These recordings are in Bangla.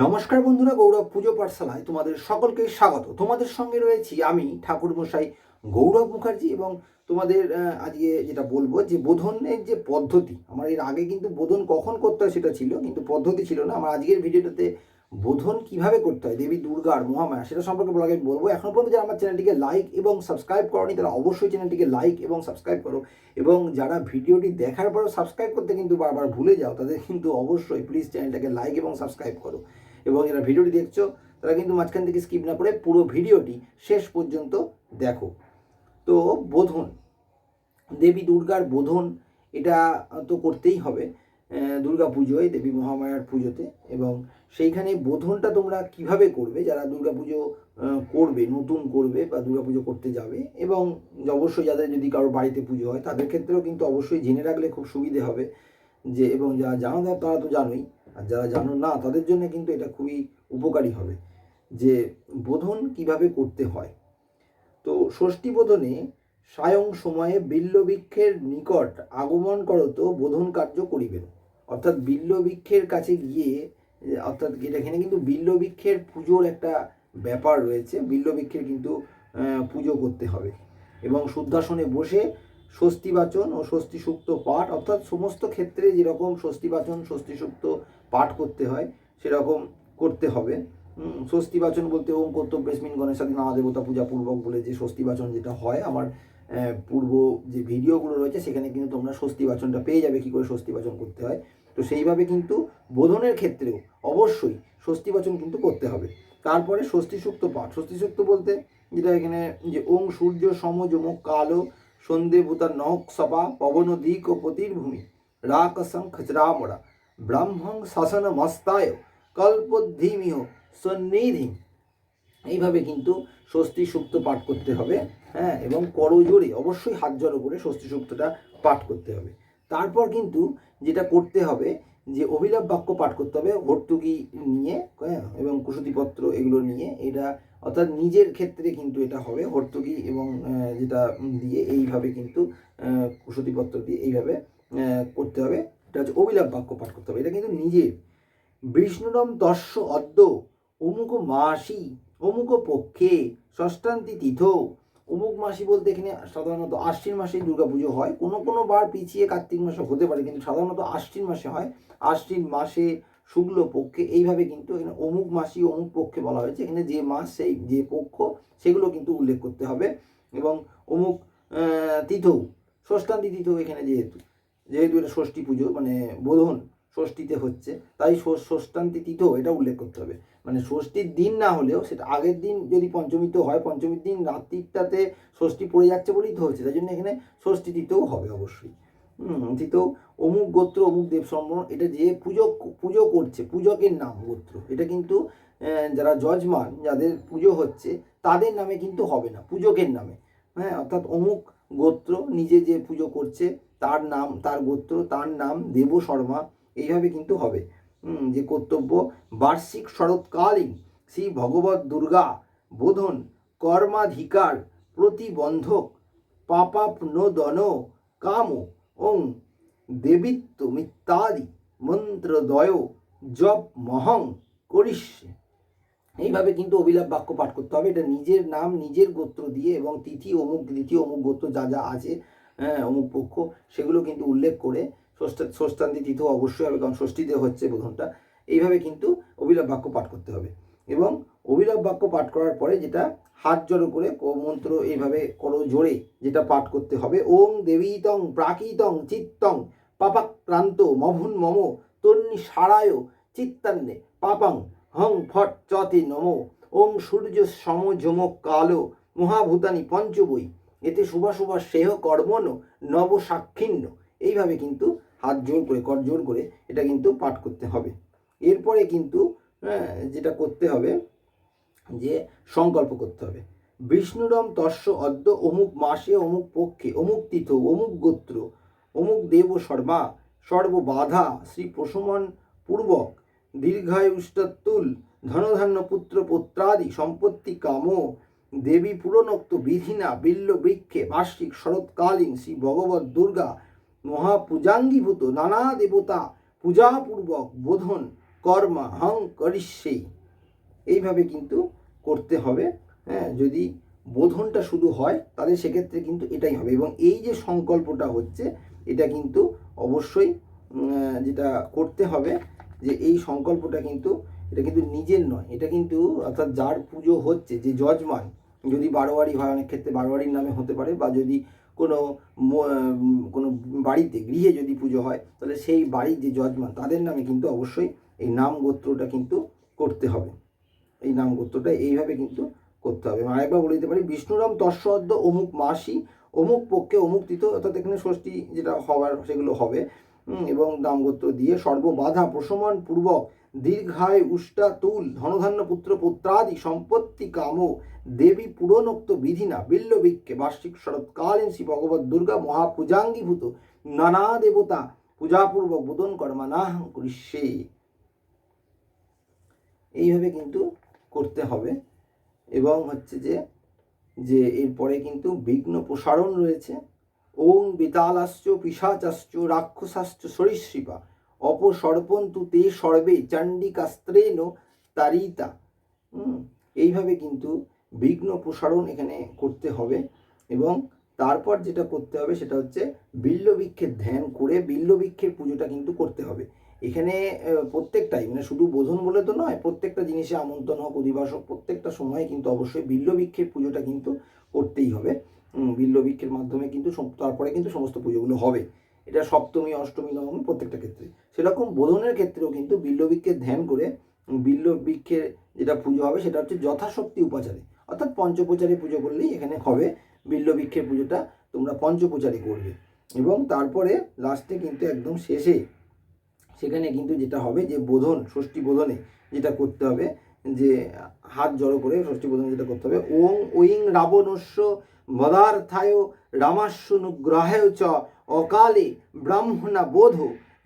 নমস্কার বন্ধুরা, গৌরব পুজো পাঠশালায় তোমাদের সকলকে স্বাগত। তোমাদের সঙ্গে রয়েছি আমি ঠাকুর মশাই গৌরব মুখার্জি এবং তোমাদের আজকে যেটা বলব যে বোধনের যে পদ্ধতি, আমার এর আগে কিন্তু বোধন কখন করতে হয় সেটা ছিল, কিন্তু পদ্ধতি ছিল না। আমার আজকের ভিডিওটাতে বোধন কীভাবে করতে হয়? দেবী দুর্গার মহামায়া, সেটা সম্পর্কে বলাকে বলব। এখনও পর্যন্ত যারা আমার চ্যানেলটিকে লাইক এবং সাবস্ক্রাইব করনি, তারা অবশ্যই চ্যানেলটিকে লাইক এবং সাবস্ক্রাইব করো। এবং যারা ভিডিওটি দেখার পরেও সাবস্ক্রাইব করতে কিন্তু বারবার ভুলে যাও, তাদের কিন্তু অবশ্যই প্লিজ চ্যানেলটাকে লাইক এবং সাবস্ক্রাইব করো। এবং যারা ভিডিওটি দেখছ, তারা কিন্তু মাঝখান থেকে স্কিপ না করে পুরো ভিডিওটি শেষ পর্যন্ত দেখো। তো বোধন, দেবী, দুর্গার বোধন, এটা তো করতেই হবে। দুর্গা পুজোয় দেবী মহামায়ার পুজোতে এবং সেইখানে বোধনটা তোমরা কীভাবে করবে? যারা দুর্গা পুজো করবে, নতুন করবে বা দুর্গা পুজো করতে যাবে এবং অবশ্যই যাদের যদি কারও বাড়িতে পুজো হয়, তাদের ক্ষেত্রেও কিন্তু অবশ্যই জেনে রাখলে খুব সুবিধে হবে যে, এবং যারা জানো না, তারা তো জানোই। আর যারা জানো না, তাদের জন্য কিন্তু এটা খুবই উপকারী হবে যে, বোধন কীভাবে করতে হয়। তো ষষ্ঠী বোধনে সায়ং সময়ে বিল্লবৃক্ষের নিকট আগমন করত বোধন কার্য করিবেন। অর্থাৎ বিল্লবৃক্ষের কাছে গিয়ে অর্থাৎ এখানে কিন্তু বিল্লবৃক্ষের পুজোর একটা ব্যাপার রয়েছে। বিল্লবৃক্ষের কিন্তু পুজো করতে হবে। এবং শুদ্ধাসনে বসে ষষ্ঠী বাচন ও ষষ্ঠী সুক্ত পাঠ অর্থাৎ সমস্ত ক্ষেত্রে যেরকম ষষ্ঠী বাচন ষষ্ঠী সুক্ত পাঠ করতে হয় সেরকম করতে হবে। হুম, ষষ্ঠী বাচন বলতে ওম কর্তব্যস্মিন গণেশাদি নানা দেবতা পূজা পূর্বক বলে যে ষষ্ঠী বাচন যেটা হয় আমার পূর্ব যে ভিডিওগুলো রয়েছে সেখানে কিন্তু তোমরা ষষ্ঠী বাচনটা পেয়ে যাবে কী করে ষষ্ঠী বাচন করতে হয়। তো সেইভাবে কিন্তু বোধনের ক্ষেত্রেও অবশ্যই ষষ্ঠী বাচন কিন্তু করতে হবে। তারপরে ষষ্ঠী সুক্ত পাঠ। ষষ্ঠী সুক্ত বলতে যেটা এখানে যে ওং, সূর্য, সম যমক কালো, সন্ধে ভূতার নহক সপা, পবন, দিক ও পতির্ভূমি রাক শঙ্খ চরামরা ব্রাহ্মং শাসন মস্তায়। কল্পধীমিহ সন্নিধি। এইভাবে কিন্তু ষষ্ঠী সুক্ত পাঠ করতে হবে হ্যাঁ এবং করজোড়ে অবশ্যই হাত জড়ো করে ষষ্ঠী সুক্তটা পাঠ করতে হবে। তারপর কিন্তু যেটা করতে হবে যে অভিলাপ বাক্য পাঠ করতে হবে ভর্তুকি নিয়ে হ্যাঁ এবং কুশতিপত্র এগুলো নিয়ে। এটা অর্থাৎ নিজের ক্ষেত্রে কিন্তু এটা হবে ভর্তুকি এবং যেটা দিয়ে এইভাবে কিন্তু আহ, কুশতিপত্র দিয়ে এইভাবে করতে হবে। এটা হচ্ছে অভিলাপ বাক্য পাঠ করতে হবে। এটা কিন্তু নিজের। বিষ্ণুরম দর্শ অদ্য অমুক মাসি অমুক পক্ষে ষষ্ঠান্তি তীর্থ অমুক মাসি বলতে এখানে সাধারণত আশ্বিন মাসেই দুর্গাপুজো হয়। কোনো কোনো বার পিছিয়ে কার্তিক মাসে হতে পারে, কিন্তু সাধারণত আশ্বিন মাসে হয়। আশ্বিন মাসে শুক্ল পক্ষে এইভাবে কিন্তু এখানে অমুক মাসি অমুক পক্ষে বলা হয়েছে। এখানে যে মাস, সেই যে পক্ষ, সেগুলো কিন্তু উল্লেখ করতে হবে। এবং অমুক তিথৌ ষষ্ঠান্তি তিথৌ এখানে যেহেতু যেহেতু এটা ষষ্ঠী পুজো মানে বোধন ষষ্ঠীতে হচ্ছে, তাই ষষ্ঠান্তি তিথৌ এটা উল্লেখ করতে হবে। মানে ষষ্ঠীর দিন না হলেও সেটা আগের দিন যদি পঞ্চমীতে হয়, পঞ্চমীর দিন রাত্রিটাতে ষষ্ঠী পড়ে যাচ্ছে বলেই তো হচ্ছে তাই জন্য এখানে ষষ্ঠী তিথেও হবে অবশ্যই। তিথেও অমুক গোত্র, অমুক দেব সম্মান এটা যে পুজো পুজো করছে, পূজকের নাম গোত্র, এটা কিন্তু যারা যজমান, যাদের পুজো হচ্ছে, তাদের নামে কিন্তু হবে না, পূজকের নামে। হ্যাঁ অর্থাৎ অমুক গোত্র নিজে যে পুজো করছে, তার নাম, তার গোত্র, তার নাম দেব শর্মা এইভাবে কিন্তু হবে। যে কর্তব্য বার্ষিক শরৎকালীন শ্রী ভগবত দুর্গা বোধন কর্মাধিকার প্রতিবন্ধক পাপাপনোদন কাম ওং দেবিত্ব মিত্যাদি মন্ত্রদয় জপ মহং করিষ্যে। এইভাবে কিন্তু অভিলাপ বাক্য পাঠ করতে হবে। এটা নিজের নাম, নিজের গোত্র দিয়ে এবং তিথি, অমুক, দ্বিতীয় অমুক গোত্র যা যা আছে হ্যাঁ অমুক পক্ষ, সেগুলো কিন্তু উল্লেখ করে ষষ্ঠা ষষ্ঠান্তি তিথ অবশ্যই হবে, কারণ ষষ্ঠীতে হচ্ছে বোধনটা। এইভাবে কিন্তু অভিলাপ বাক্য পাঠ করতে হবে। এবং অভিলাপ বাক্য পাঠ করার পরে যেটা হাত জড়ো করে মন্ত্র এইভাবে করো জোরে যেটা পাঠ করতে হবে। ওং দেবীতং প্রাকৃতং চিত্তং পাপাক্রান্ত মভুন মম তন্নি সারায় চিত্তান্নে পাপাং হং ফট চতে নম। ওং সূর্য সম যমক কালো মহাভূতানি পঞ্চবই এতে শুভা শুভা সেহ কর্মণ নব সাক্ষিণ্য। এইভাবে কিন্তু হাত জোর করে কর জোর করে এটা কিন্তু পাঠ করতে হবে। এরপরে কিন্তু হ্যাঁ, যেটা করতে হবে যে সংকল্প করতে হবে। বিষ্ণুরম তস্য অদ্য অমুক মাসে অমুক পক্ষে অমুক তীর্থ অমুক গোত্র অমুক দেব শর্মা সর্ববাধা শ্রী প্রশমন পূর্বক দীর্ঘায়ুষ্টতুল ধনধান্য পুত্র পুত্রাদি সম্পত্তি কাম দেবী পুরনোক্ত বিধিনা বিল্ল বৃক্ষে বার্ষিক শরৎকালীন শ্রী ভগবত দুর্গা মহাপূজাঙ্গীভূত নানা দেবতা পূজাপূর্বক বোধন, কর্মা, হং করিষ্যে এইভাবে কিন্তু করতে হবে হ্যাঁ যদি বোধনটা শুধু হয়, তাহলে সেক্ষেত্রে কিন্তু এটাই হবে। এবং এই যে সংকল্পটা হচ্ছে, এটা কিন্তু অবশ্যই যেটা করতে হবে, যে এই সংকল্পটা কিন্তু, এটা কিন্তু নিজের নয়। এটা কিন্তু, অর্থাৎ যার পুজো হচ্ছে, যে যজমান, যদি বারোয়ারি হয়, অনেক ক্ষেত্রে বারোয়ারির নামে হতে পারে, বা যদি কোনো কোনো বাড়িতে গৃহে যদি পুজো হয়, তাহলে সেই বাড়ির যে যজমান, তাদের নামে কিন্তু অবশ্যই এই নাম গোত্রটা কিন্তু করতে হবে। এই নাম গোত্রটা এইভাবে কিন্তু করতে হবে। আরেকবার বলে দিতে পারি, বিষ্ণুরাম তস্বদ্য অমুক মাসি, অমুক পক্ষে অমুক তিথ, অর্থাৎ এখানে ষষ্ঠী যেটা হওয়ার সেগুলো হবে। এবং নাম গোত্র দিয়ে সর্ববাধা প্রশমন পূর্বক দীর্ঘায় উষ্টা তুল, ধনধান্য পুত্র পুত্রাদি, সম্পত্তি কাম, দেবী পুরনোক্ত বিধিনা বিল্লবিক্ষে বার্ষিক শরৎকালীন শ্রী ভগবত দুর্গা মহাপূজাঙ্গীভূত, নানা দেবতা পূজাপূর্বক বোধন কর্মানাহ করিষ্যে। এইভাবে কিন্তু করতে হবে এবং হচ্ছে যে যে এরপরে কিন্তু বিঘ্ন প্রসারণ রয়েছে। ওং বেতালাশ্চ পিসাচাশ্চ রাক্ষসাশ্চ সরীসৃপা। অপসর্পন্তু তে সর্বে চণ্ডিকাস্ত্রেণ তারিতা। এইভাবে কিন্তু বিঘ্ন প্রসারণ এখানে করতে হবে এবং তারপর যেটা করতে হবে সেটা হচ্ছে বিল্লবৃক্ষের ধ্যান করে বিল্লবৃক্ষের পুজোটা কিন্তু করতে হবে। এখানে প্রত্যেকটাই মানে শুধু বোধন বলে তো নয়, প্রত্যেকটা জিনিসে আমন্ত্রণ হোক অধিবাস হোক প্রত্যেকটা সময় কিন্তু অবশ্যই বিল্লবৃক্ষের পুজোটা কিন্তু করতেই হবে। বিল্লবৃক্ষের মাধ্যমে কিন্তু তারপরে কিন্তু সমস্ত পুজোগুলো হবে। এটা সপ্তমী অষ্টমী নবমী প্রত্যেকটা ক্ষেত্রে। সেরকম বোধনের ক্ষেত্রেও কিন্তু বিল্লবৃক্ষের ধ্যান করে উম, বিল্লবৃক্ষের যেটা পুজো হবে সেটা হচ্ছে যথাশক্তি উপাচারে। অর্থাৎ পঞ্চপ্রচারে পুজো করলেই এখানে হবে বিল্লবৃক্ষের পুজোটা তোমরা পঞ্চপ্রচারে করবে। এবং তারপরে লাস্টে কিন্তু একদম শেষে সেখানে কিন্তু যেটা হবে যে বোধন ষষ্ঠী বোধনে যেটা করতে হবে যে হাত জড়ো করে ষষ্ঠী বোধনে যেটা করতে হবে ওং ওইং রাবণস্য মদার্থায় রামাস্যনুগ্রহায় চ অকালে ব্রাহ্মণা বোধ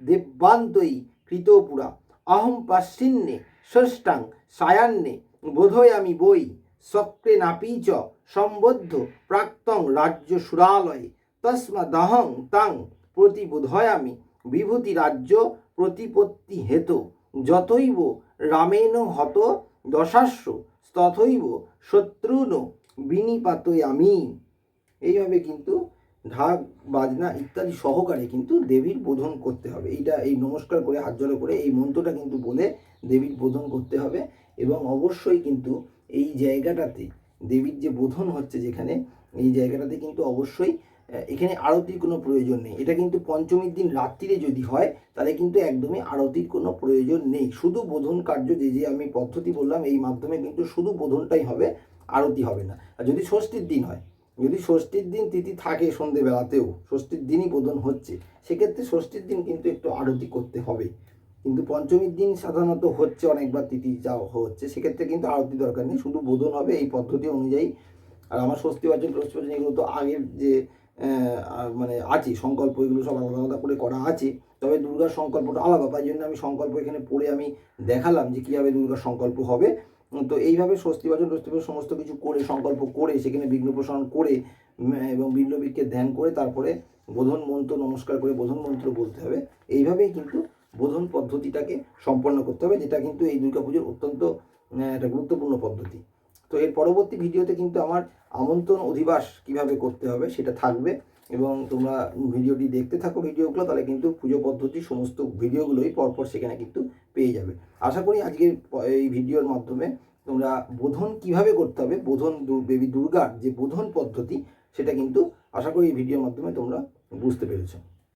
দেব্যান্তই কৃতপুরা। অহং পাশ্চিন্যে ষষ্ঠাং সায়ান্নে বোধয়ামি বই চক্রে নাপি চ সম্বদ্ধ প্রাক্তং রাজ্য সুরালয়ে। তস্মাদহং তাং প্রতিবোধয়ামি বিভূতি রাজ্য প্রতিপত্তি হেত। যতৈব রামেণ হত দশাস্য তথৈব শত্রুন বিনিপাতয়ামি এইভাবে কিন্তু ঢাক, বাজনা ইত্যাদি সহকারে কিন্তু দেবীর বোধন করতে হবে। এইটা এই নমস্কার করে হাত জড়ো করে এই মন্ত্রটা কিন্তু বলে দেবীর বোধন করতে হবে এবং অবশ্যই কিন্তু এই জায়গাটাতে দেবীর যে বোধন হচ্ছে যেখানে, এই জায়গাটাতে কিন্তু অবশ্যই এখানে আরতির কোনো প্রয়োজন নেই। এটা কিন্তু পঞ্চমীর দিন রাত্রিরে যদি হয়, তাহলে কিন্তু একদমই আরতির কোনো প্রয়োজন নেই। শুধু বোধন কার্য যে যে আমি পদ্ধতি বললাম, এই মাধ্যমে কিন্তু শুধু বোধনটাই হবে। আরতি হবে না। আর যদি ষষ্ঠীর দিন হয়, যদি ষষ্ঠীর দিন তিথি থাকে সন্ধেবেলাতেও, ষষ্ঠীর দিনই বোধন হচ্ছে, সেক্ষেত্রে ষষ্ঠীর দিন কিন্তু একটু আরতি করতে হবে। কিন্তু পঞ্চমীর দিন সাধারণত হচ্ছে অনেকবার তিথি যা হচ্ছে, সেক্ষেত্রে কিন্তু আরতি দরকার নেই, শুধু বোধন হবে এই পদ্ধতি অনুযায়ী। আর আমার স্বস্তি বাচন বাচন এগুলো তো আগের যে মানে আছে, সংকল্প, এগুলো সব আলাদা আলাদা করে করা আছে। তবে দুর্গার সংকল্পটা আলাদা, তাই জন্য আমি সংকল্প এখানে পড়ে আমি দেখালাম যে কীভাবে দুর্গার সংকল্প হবে। তো এইভাবে স্বস্তি বাচন প্রস্তি বাচন সমস্ত কিছু করে, সংকল্প করে, সেখানে বিঘ্ন প্রসারণ করে এবং বিল্লবীকে ধ্যান করে, তারপরে বোধন মন্ত্র নমস্কার করে, বোধন মন্ত্র বলতে হবে। এইভাবেই কিন্তু বোধন পদ্ধতিটাকে সম্পন্ন করতে হবে, যেটা কিন্তু এই দুর্গাপুজোর অত্যন্ত একটা গুরুত্বপূর্ণ পদ্ধতি। তো এর পরবর্তী ভিডিওতে কিন্তু আমার আমন্ত্রণ অধিবাস কীভাবে করতে হবে সেটা থাকবে। এবং তোমরা ভিডিওটি দেখতে থাকো ভিডিওগুলো, তাহলে কিন্তু পুজো পদ্ধতি সমস্ত ভিডিওগুলোই পরপর সেখানে কিন্তু পেয়ে যাবে। আশা করি আজকের এই ভিডিওর মাধ্যমে তোমরা বোধন কীভাবে করতে হবে, বোধন দেবী দুর্গার যে বোধন পদ্ধতি, সেটা কিন্তু আশা করি এই ভিডিওর মাধ্যমে তোমরা বুঝতে পেরেছ।